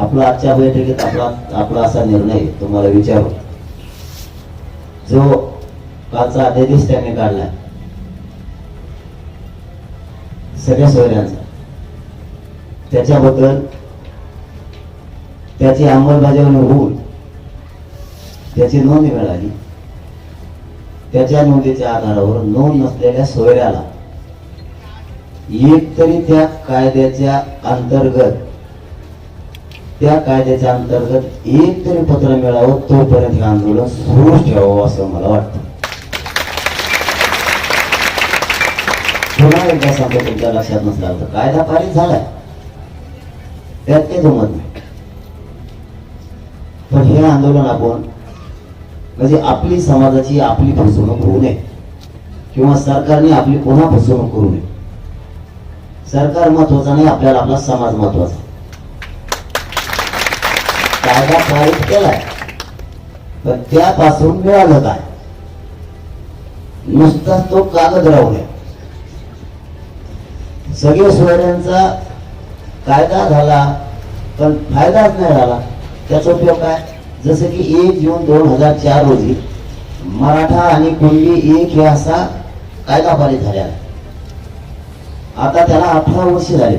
आपला आजच्या बैठकीत आपला आपला असा निर्णय तुम्हाला विचारू. जो कालचा अध्यादेश त्यांनी काढला सगळ्या सोयऱ्यांचा. त्याच्याबद्दल त्याची अंमलबजावणी होऊन त्याची नोंद मिळाली. त्याच्या नोंदीच्या आधारावर नोंद नसलेल्या सोयऱ्याला एक तरी त्या कायद्याच्या अंतर्गत त्या कायद्याच्या अंतर्गत एक तरी पत्र मिळावं तोपर्यंत हे आंदोलन सुरू ठेवावं असं मला वाटतं. पुन्हा एकदा सांगतो तुमच्या लक्षात नसला तर कायदा पारित झालाय. त्यात काही जमत नाही. पण हे आंदोलन आपण म्हणजे आपली समाजाची आपली फसवणूक होऊ नये. किंवा सरकारने आपली पुन्हा फसवणूक करू नये. सरकार महत्त्वाचा नाही आपल्याला आपला समाज महत्त्वाचा कायदा पारित केलाय. पण त्यापासून मिळालं काय? नुसताच तो कागद राहू नये सगळे सोयऱ्यांचा कायदा झाला पण फायदाच नाही झाला त्याचा उपयोग काय? जसं की एक जून दोन हजार चार रोजी मराठा आणि कुणबी एक हे असा कायदा पारित झालेला आहे. आता त्याला अठरा वर्ष झाले.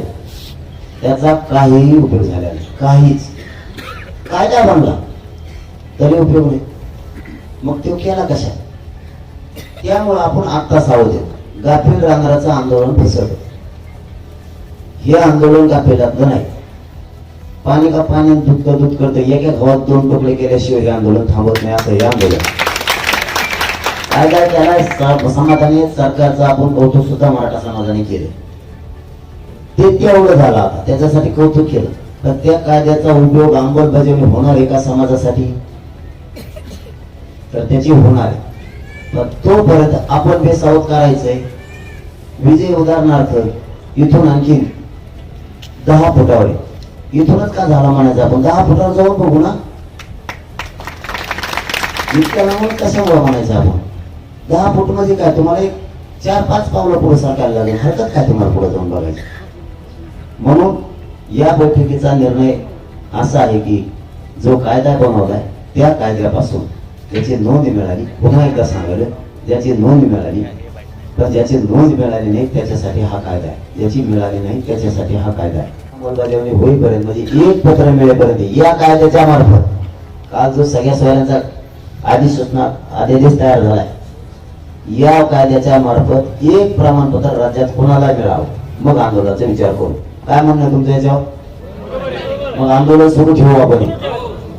त्याचा काहीही उपयोग झाला नाही. काहीच. कायदा बनला तरी उपयोग नाही मग तो केला कशा त्यामुळे आपण आत्ता सावध गाफील राहणाराचं आंदोलन फसवलं हे आंदोलन गाफिलातलं नाही. पाणी का पाणी दुःख का दूध करतं एका गावात दोन टोकले केल्याशिवाय हे आंदोलन थांबत नाही असं हे आंदोलन. काय काय त्याला समाधानी सरकारचं आपण कौतुक सुद्धा मराठा समाजाने केले ते तेवढं झालं आता. त्याच्यासाठी कौतुक केलं. तर त्या कायद्याचा उपयोग अंमलबजावणी होणार एका समाजासाठी? तर त्याची होणार. आहे पण तोपर्यंत आपण बेसावत करायचंय. विजय उदाहरणार्थ इथून आणखी दहा फुटावर आहे. इथूनच का झाला म्हणायचं आपण? दहा फुटावर जाऊन बघू ना. इतक्या लांबून कसं म्हणायचं आपण? दहा फूटमध्ये काय तुम्हाला एक चार पाच पावलं पुढे सरकायला लागेल. हरकत काय तुम्हाला पुढे जाऊन बघायचं? म्हणून या बैठकीचा निर्णय असा आहे की जो कायदा बनवलाय त्या कायद्यापासून त्याची नोंद मिळाली. पुन्हा एकदा सांगायला ज्याची नोंद मिळाली तर ज्याची नोंद मिळाली नाही त्याच्यासाठी हा कायदा आहे. ज्याची मिळाली नाही त्याच्यासाठी हा कायदा आहे. अंमलबजावणी होईपर्यंत म्हणजे एक पत्र मिळेपर्यंत या कायद्याच्या मार्फत काल जो सगळ्या सोयऱ्यांचा अधिसूचना अध्यादेश तयार झालाय या कायद्याच्या मार्फत एक प्रमाणपत्र राज्यात कुणाला मिळावं? मग आंदोलनाचा विचार करू. काय म्हणणं तुमचं तुमच्या याच्यावर? मग आंदोलन सुरू ठेवू आपण.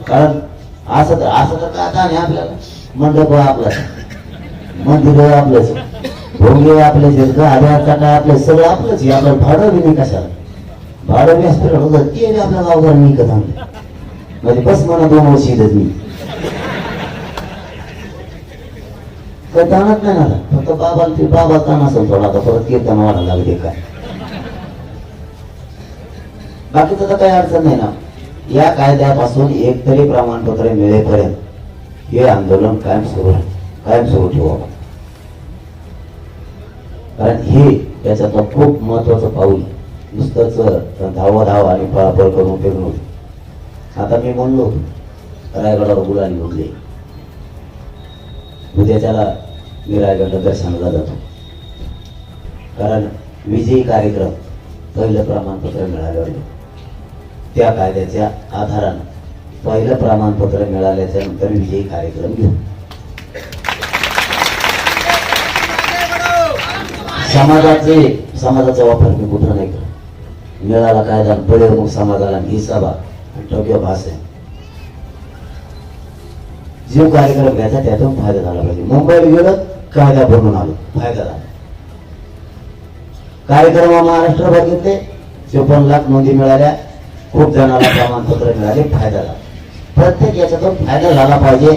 कारण असं तर असं तर काय आता नाही आपल्याला. मंडप आपलं. मंदिर आपलंच. भोंगे आपलेच. आहेत गाड्या काटा आपले सगळं आपलंच आपलं भाडं बी नाही कशाला. भाडं बी असतं. होतं ते बी आपल्या गावघर मी कथा म्हणजे बस म्हणा दोन वर्ष इथंच मी. काही नाही ना फक्त बाबा ते बाबा ताण असेल थोडा आता परत कीर्तन वाढायला लागते काय बाकीचं तर काही अडचण नाही ना. या कायद्यापासून एक तरी प्रमाणपत्र मिळेपर्यंत हे आंदोलन कायम सुरू कायम सुरू ठेवू कारण हे याच्यातलं खूप महत्वाचं पाऊल नुसतंच धावा धाव आणि पळापळ करून उपयोग आता मी म्हणलो रायगडावर गुलाली घेऊन उद्या त्याला मी रायगडला दर्शनाला जातो. कारण विजयी कार्यक्रम पहिलं प्रमाणपत्र मिळाल्यावर त्या कायद्याच्या आधारानं पहिलं प्रमाणपत्र मिळाल्याच्या नंतर विजयी कार्यक्रम घेऊ. समाजाचे समाजाचा वापर मी कुठं नाही करत. मिळाला कायदा पळे हो मग समाजाला मी सभा. आणि टोक्यो भास आहे. जो कार्यक्रम घ्यायचा त्यातून फायदा झाला पाहिजे. मुंबईला गेलं कायदा बनून आलो. फायदा झाला. कार्यक्रम महाराष्ट्रभर घेतले. चोपन्न लाख नोंदी मिळाल्या. खूप जणांना प्रमाणपत्र मिळाले फायदा झाला प्रत्येक याच्यातून फायदा झाला पाहिजे.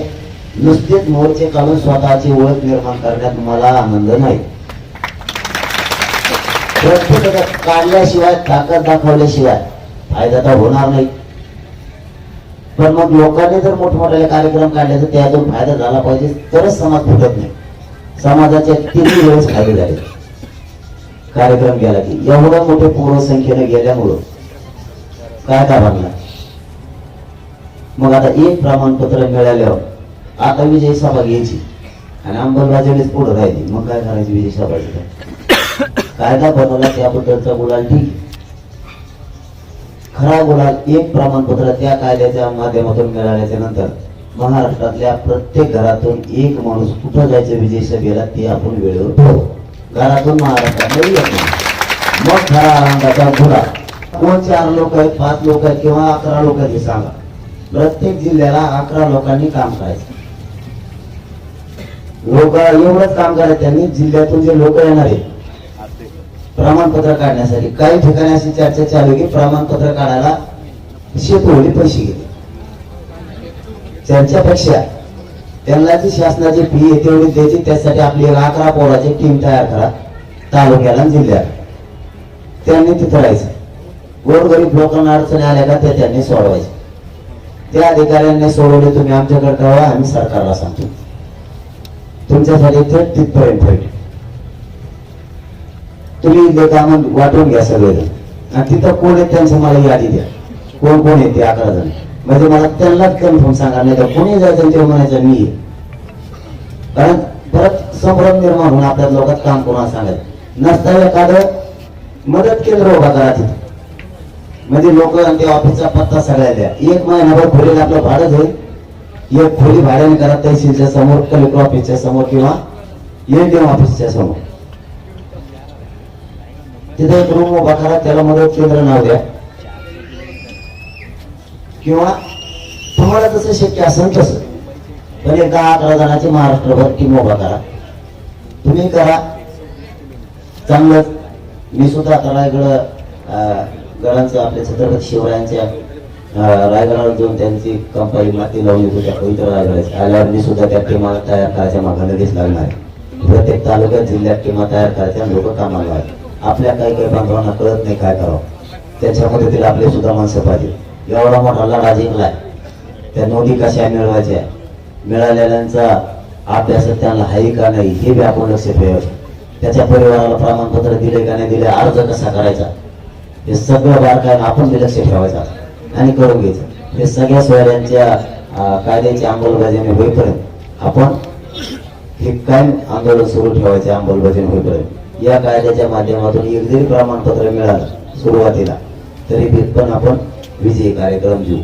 नुसतेच मोर्चे काढून स्वतःची ओळख निर्माण करण्यात मला आनंद नाही. प्रत्येक काढल्याशिवाय ताकद दाखवल्याशिवाय फायदा तर होणार नाही. पण मग लोकांनी जर मोठमोठे कार्यक्रम काढले तर त्यातून फायदा झाला पाहिजे तरच समाज फुटत नाही. समाजाचे तिन्ही वेळेस फायदे झाले. कार्यक्रम गेला की एवढं मोठ्या पूर्वसंख्येने गेल्यामुळं कायदा बनला मग आता एक प्रमाणपत्र मिळाल्यावर आता विजय सभा घ्यायची. आणि अंमलबजावणीच पुढे राहिली मग काय करायची विजय सभाची? काय कायदा बनवला त्याबद्दलचा गुलाल ठीक खरा गुलाल एक प्रमाणपत्र त्या कायद्याच्या माध्यमातून मिळाल्याच्या नंतर महाराष्ट्रातल्या प्रत्येक घरातून एक माणूस कुठं जायचं विजय सभेला ते आपण वेळेवर ठेवू घरातून महाराष्ट्रात येत. नाही मग खरा आनंदाचा गुलाल. कोण चार लोक आहेत पाच लोक आहेत किंवा अकरा लोक आहेत हे सांगा. प्रत्येक जिल्ह्याला अकरा लोकांनी काम करायचं. लोक एवढंच काम करायचं त्यांनी जिल्ह्यातून जे लोक येणार आहेत प्रमाणपत्र काढण्यासाठी. काही ठिकाणी अशी चर्चा चालू की प्रमाणपत्र काढायला शेतवडी पैसे घेते त्यांच्यापेक्षा त्यांना जी शासनाची फी आहे तेवढी द्यायची त्यासाठी आपली एक अकरा पोराची टीम तयार करा तालुक्याला जिल्ह्यात त्यांनी तिथं राहायचं. गोरगरीब लोकांना अडचणी आल्या का ते त्यांनी सोडवायचे. त्या अधिकाऱ्यांनी सोडवले तुम्ही आमच्याकडे कळवा आम्ही सरकारला सांगतो. तुमच्यासाठी थेट तिथपर्यंत होईल. तुम्ही इथले काम वाटून घ्या सगळे आणि तिथं कोण आहेत त्यांचं मला यादी द्या. कोण कोण आहेत ते अकरा जण. म्हणजे मला त्यांनाच कन्फर्म सांगा नाही तर कोणी जायचं ते म्हणायचं मी कारण परत संभ्रम निर्माण होऊन आपल्या लोकात काम कोणाला सांगायचं? नसता एखादं मदत केंद्र उभा करा तिथं. म्हणजे लोक आणि त्या ऑफिसचा पत्ता सगळ्या द्या. एक महिनाभर खोलीला आपलं भाडं होईल एक खोली भाड्याने करा तहसीलच्या समोर कलेक्टर ऑफिसच्या समोर किंवा एनडीएम ऑफिसच्या समोर. तिथे एक रूम उभा करा त्याला मदत केंद्र नाव द्या. किंवा तुम्हाला तसं शक्य असेल तसं. पण एक दहा अकरा जणांची महाराष्ट्रभर टीम उभा करा. तुम्ही करा. चांगलं मी सुद्धा त्याला इकडं अं, आपल्या छत्रपती शिवरायांच्या रायगडावर जाऊन त्यांची कंपाई माती लावली होती त्या पवित्र रायगडाची. आल्यावर मी सुद्धा त्या टीमा तयार करायच्या मागं लगेच लागणार. आहे. प्रत्येक तालुक्यात जिल्ह्यात टीमा तयार करायच्या लोक कामाला आहेत आपल्या काही काही बांधवांना कळत नाही काय करावं. त्याच्यामध्ये तिला आपले सुद्धा माणसं पाहिजे एवढा मोठा लढा जिंकलाय. त्या नोंदी कशा मिळवायच्या? मिळालेल्यांचा अभ्यास त्यांना आहे का नाही हे बी आपण लक्ष ठेवायचं. त्याच्या परिवाराला प्रमाणपत्र दिले का नाही दिले अर्ज कसा करायचा? हे सगळं बारकाईनं आपण बी लक्ष ठेवायचं. आणि करून घ्यायचं. हे सगळ्या सोयऱ्यांच्या कायद्याची अंमलबजावणी होईपर्यंत आपण हे कायम आंदोलन सुरू ठेवायचे अंमलबजावणी होईपर्यंत. या कायद्याच्या माध्यमातून एक जरी प्रमाणपत्र मिळालं सुरुवातीला. तरी पण आपण विजयी कार्यक्रम देऊ